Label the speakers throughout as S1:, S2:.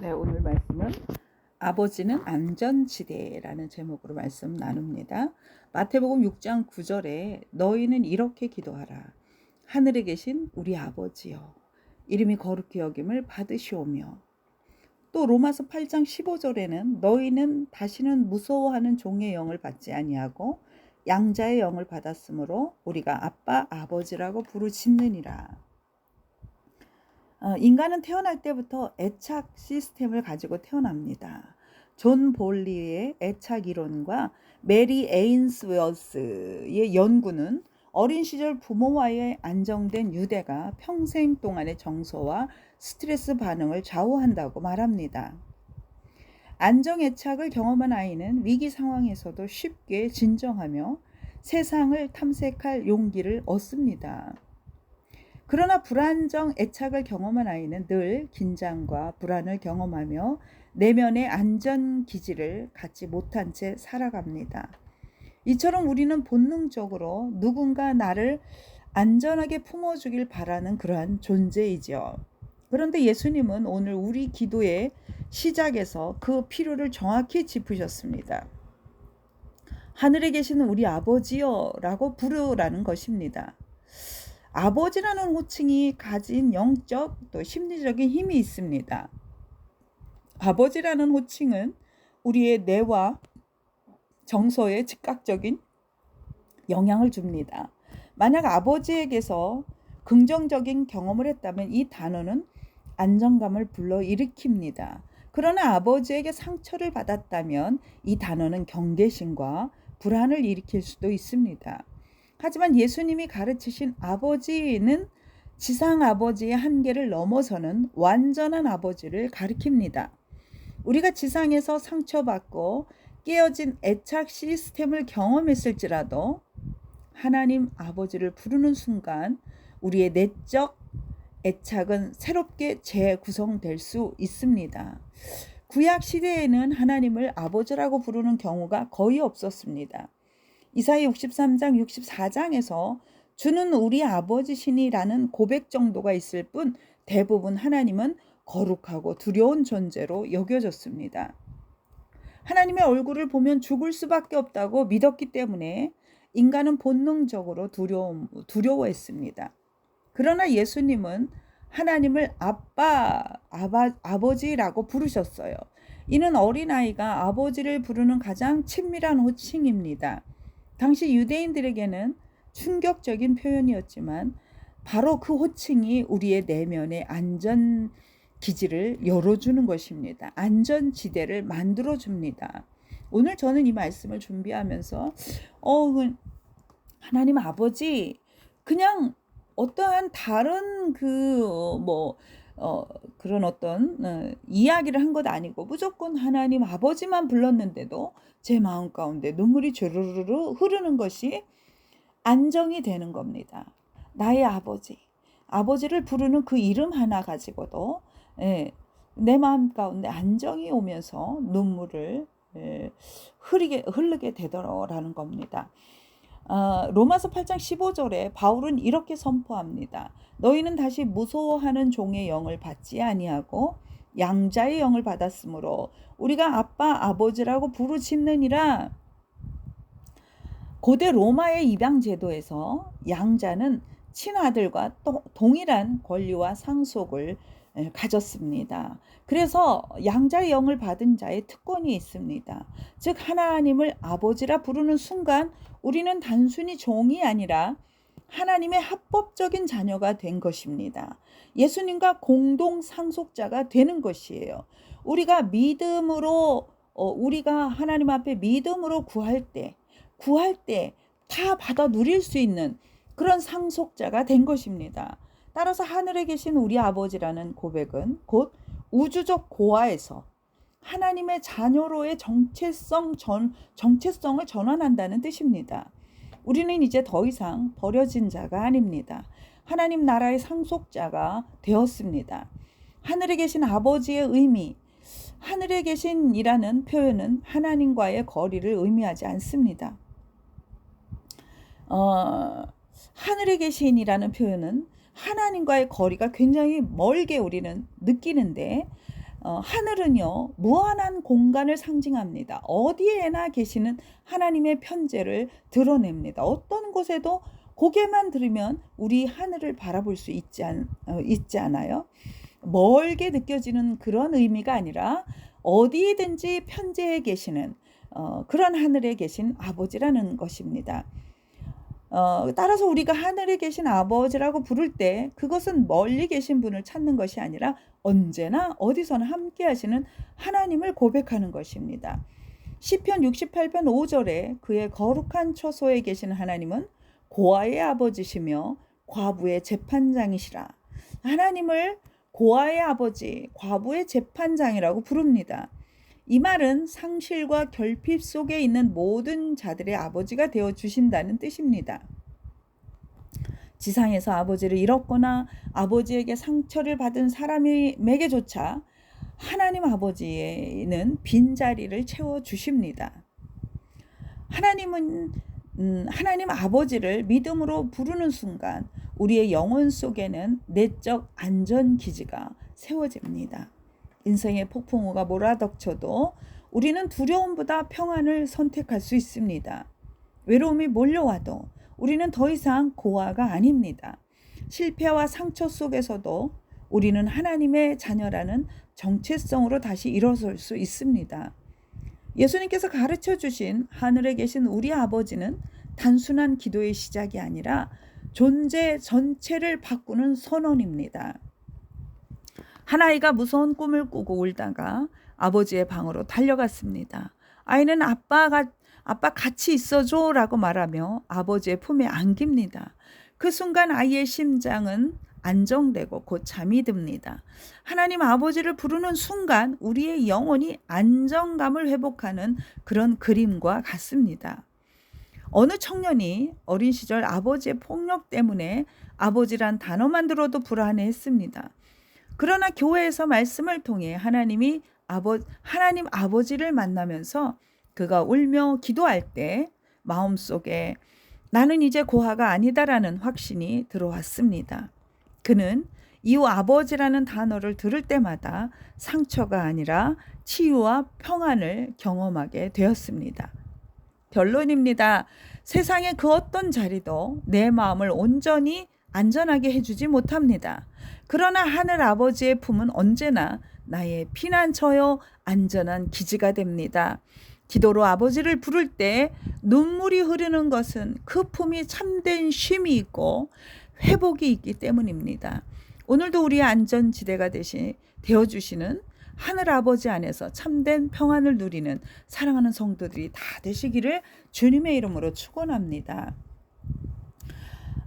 S1: 네, 오늘 말씀은 아버지는 안전지대라는 제목으로 말씀 나눕니다. 마태복음 6장 9절에 너희는 이렇게 기도하라. 하늘에 계신 우리 아버지여 이름이 거룩히 여김을 받으시오며 또 로마서 8장 15절에는 너희는 다시는 무서워하는 종의 영을 받지 아니하고 양자의 영을 받았으므로 우리가 아빠 아버지라고 부르짖느니라. 어, 인간은 태어날 때부터 애착 시스템을 가지고 태어납니다. 존 볼리의 애착 이론과 메리 에인스워스의 연구는 어린 시절 부모와의 안정된 유대가 평생 동안의 정서와 스트레스 반응을 좌우한다고 말합니다. 안정 애착을 경험한 아이는 위기 상황에서도 쉽게 진정하며 세상을 탐색할 용기를 얻습니다. 그러나 불안정 애착을 경험한 아이는 늘 긴장과 불안을 경험하며 내면의 안전 기지를 갖지 못한 채 살아갑니다. 이처럼 우리는 본능적으로 누군가 나를 안전하게 품어주길 바라는 그러한 존재이죠. 그런데 예수님은 오늘 우리 기도의 시작에서 그 필요를 정확히 짚으셨습니다. 하늘에 계시는 우리 아버지여 라고 부르라는 것입니다. 아버지라는 호칭이 가진 영적 또 심리적인 힘이 있습니다. 아버지라는 호칭은 우리의 뇌와 정서에 즉각적인 영향을 줍니다. 만약 아버지에게서 긍정적인 경험을 했다면 이 단어는 안정감을 불러일으킵니다. 그러나 아버지에게 상처를 받았다면 이 단어는 경계심과 불안을 일으킬 수도 있습니다. 하지만 예수님이 가르치신 아버지는 지상 아버지의 한계를 넘어서는 완전한 아버지를 가리킵니다. 우리가 지상에서 상처받고 깨어진 애착 시스템을 경험했을지라도 하나님 아버지를 부르는 순간 우리의 내적 애착은 새롭게 재구성될 수 있습니다. 구약 시대에는 하나님을 아버지라고 부르는 경우가 거의 없었습니다. 이사야 63장 64장에서 주는 우리 아버지시니라는 고백 정도가 있을 뿐 대부분 하나님은 거룩하고 두려운 존재로 여겨졌습니다. 하나님의 얼굴을 보면 죽을 수밖에 없다고 믿었기 때문에 인간은 본능적으로 두려움, 두려워했습니다. 그러나 예수님은 하나님을 아빠, 아바, 아버지라고 부르셨어요. 이는 어린아이가 아버지를 부르는 가장 친밀한 호칭입니다. 당시 유대인들에게는 충격적인 표현이었지만 바로 그 호칭이 우리의 내면의 안전 기지를 열어주는 것입니다. 안전 지대를 만들어 줍니다. 오늘 저는 이 말씀을 준비하면서, 어, 그 하나님 아버지, 그냥 어떠한 다른 그, 뭐, 어, 그런 어떤 어, 이야기를 한 것 아니고 무조건 하나님 아버지만 불렀는데도 제 마음 가운데 눈물이 주르르르 흐르는 것이 안정이 되는 겁니다. 나의 아버지, 아버지를 부르는 그 이름 하나 가지고도 예, 내 마음 가운데 안정이 오면서 눈물을 예, 흐르게, 흐르게 되더라는 겁니다. 어, 로마서 8장 15절에 바울은 이렇게 선포합니다. 너희는 다시 무서워하는 종의 영을 받지 아니하고 양자의 영을 받았으므로 우리가 아빠 아버지라고 부르짖느니라. 고대 로마의 입양 제도에서 양자는 친아들과 또 동일한 권리와 상속을 가졌습니다. 그래서 양자의 영을 받은 자의 특권이 있습니다. 즉 하나님을 아버지라 부르는 순간 우리는 단순히 종이 아니라 하나님의 합법적인 자녀가 된 것입니다. 예수님과 공동 상속자가 되는 것이에요. 우리가 믿음으로 어, 우리가 하나님 앞에 믿음으로 구할 때 구할 때 다 받아 누릴 수 있는 그런 상속자가 된 것입니다. 따라서 하늘에 계신 우리 아버지라는 고백은 곧 우주적 고아에서 하나님의 자녀로의 정체성 전 정체성을 전환한다는 뜻입니다. 우리는 이제 더 이상 버려진 자가 아닙니다. 하나님 나라의 상속자가 되었습니다. 하늘에 계신 아버지의 의미, 하늘에 계신이라는 표현은 하나님과의 거리를 의미하지 않습니다. 어, 하늘에 계신이라는 표현은 하나님과의 거리가 굉장히 멀게 우리는 느끼는데 어, 하늘은요 무한한 공간을 상징합니다. 어디에나 계시는 하나님의 편재를 드러냅니다. 어떤 곳에도 고개만 들으면 우리 하늘을 바라볼 수 있지, 않, 어, 있지 않아요? 멀게 느껴지는 그런 의미가 아니라 어디든지 편재해 계시는 어, 그런 하늘에 계신 아버지라는 것입니다. 어, 따라서 우리가 하늘에 계신 아버지라고 부를 때 그것은 멀리 계신 분을 찾는 것이 아니라 언제나 어디서나 함께 하시는 하나님을 고백하는 것입니다. 시편 68편 5절에 그의 거룩한 처소에 계신 하나님은 고아의 아버지시며 과부의 재판장이시라. 하나님을 고아의 아버지, 과부의 재판장이라고 부릅니다. 이 말은 상실과 결핍 속에 있는 모든 자들의 아버지가 되어 주신다는 뜻입니다. 지상에서 아버지를 잃었거나 아버지에게 상처를 받은 사람에게조차 하나님 아버지는 빈자리를 채워 주십니다. 하나님은 음, 하나님 아버지를 믿음으로 부르는 순간 우리의 영혼 속에는 내적 안전 기지가 세워집니다. 인생의 폭풍우가 몰아닥쳐도 우리는 두려움보다 평안을 선택할 수 있습니다. 외로움이 몰려와도 우리는 더 이상 고아가 아닙니다. 실패와 상처 속에서도 우리는 하나님의 자녀라는 정체성으로 다시 일어설 수 있습니다. 예수님께서 가르쳐 주신 하늘에 계신 우리 아버지는 단순한 기도의 시작이 아니라 존재 전체를 바꾸는 선언입니다. 한 아이가 무서운 꿈을 꾸고 울다가 아버지의 방으로 달려갔습니다. 아이는 아빠가 아빠 같이 있어줘라고 말하며 아버지의 품에 안깁니다. 그 순간 아이의 심장은 안정되고 곧 잠이 듭니다. 하나님 아버지를 부르는 순간 우리의 영혼이 안정감을 회복하는 그런 그림과 같습니다. 어느 청년이 어린 시절 아버지의 폭력 때문에 아버지란 단어만 들어도 불안해했습니다. 그러나 교회에서 말씀을 통해 하나님이 아버 하나님 아버지를 만나면서 그가 울며 기도할 때 마음속에 나는 이제 고아가 아니다라는 확신이 들어왔습니다. 그는 이후 아버지라는 단어를 들을 때마다 상처가 아니라 치유와 평안을 경험하게 되었습니다. 결론입니다. 세상의 그 어떤 자리도 내 마음을 온전히 안전하게 해주지 못합니다. 그러나 하늘 아버지의 품은 언제나 나의 피난처요 안전한 기지가 됩니다. 기도로 아버지를 부를 때 눈물이 흐르는 것은 그 품이 참된 쉼이 있고 회복이 있기 때문입니다. 오늘도 우리의 안전지대가 되시, 되어주시는 하늘 아버지 안에서 참된 평안을 누리는 사랑하는 성도들이 다 되시기를 주님의 이름으로 축원합니다.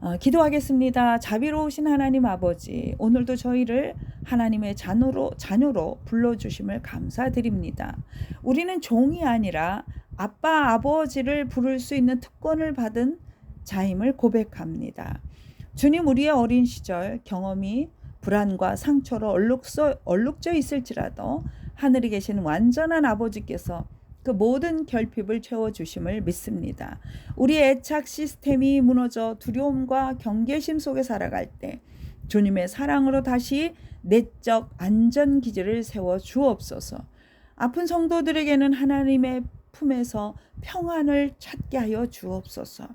S1: 어, 기도하겠습니다. 자비로우신 하나님 아버지, 오늘도 저희를 하나님의 자녀로, 자녀로 불러주심을 감사드립니다. 우리는 종이 아니라 아빠, 아버지를 부를 수 있는 특권을 받은 자임을 고백합니다. 주님, 우리의 어린 시절 경험이 불안과 상처로 얼룩서, 얼룩져 있을지라도 하늘에 계신 완전한 아버지께서 그 모든 결핍을 채워주심을 믿습니다. 우리의 애착 시스템이 무너져 두려움과 경계심 속에 살아갈 때 주님의 사랑으로 다시 내적 안전 기지를 세워 주옵소서. 아픈 성도들에게는 하나님의 품에서 평안을 찾게 하여 주옵소서.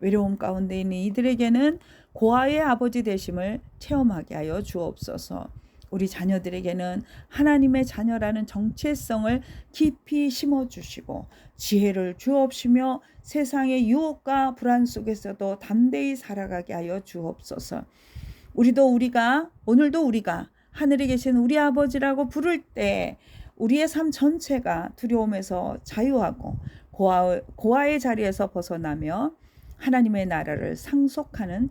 S1: 외로움 가운데 있는 이들에게는 고아의 아버지 되심을 체험하게 하여 주옵소서. 우리 자녀들에게는 하나님의 자녀라는 정체성을 깊이 심어 주시고 지혜를 주옵시며 세상의 유혹과 불안 속에서도 담대히 살아가게 하여 주옵소서. 우리도 우리가 오늘도 우리가 하늘에 계신 우리 아버지라고 부를 때 우리의 삶 전체가 두려움에서 자유하고 고아, 고아의 자리에서 벗어나며 하나님의 나라를 상속하는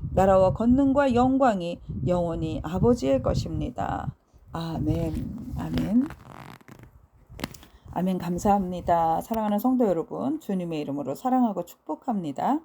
S1: 나라와 권능과 영광이 영원히 아버지의 것입니다. 아멘. 아멘. 아멘 감사합니다. 사랑하는 성도 여러분, 주님의 이름으로 사랑하고 축복합니다.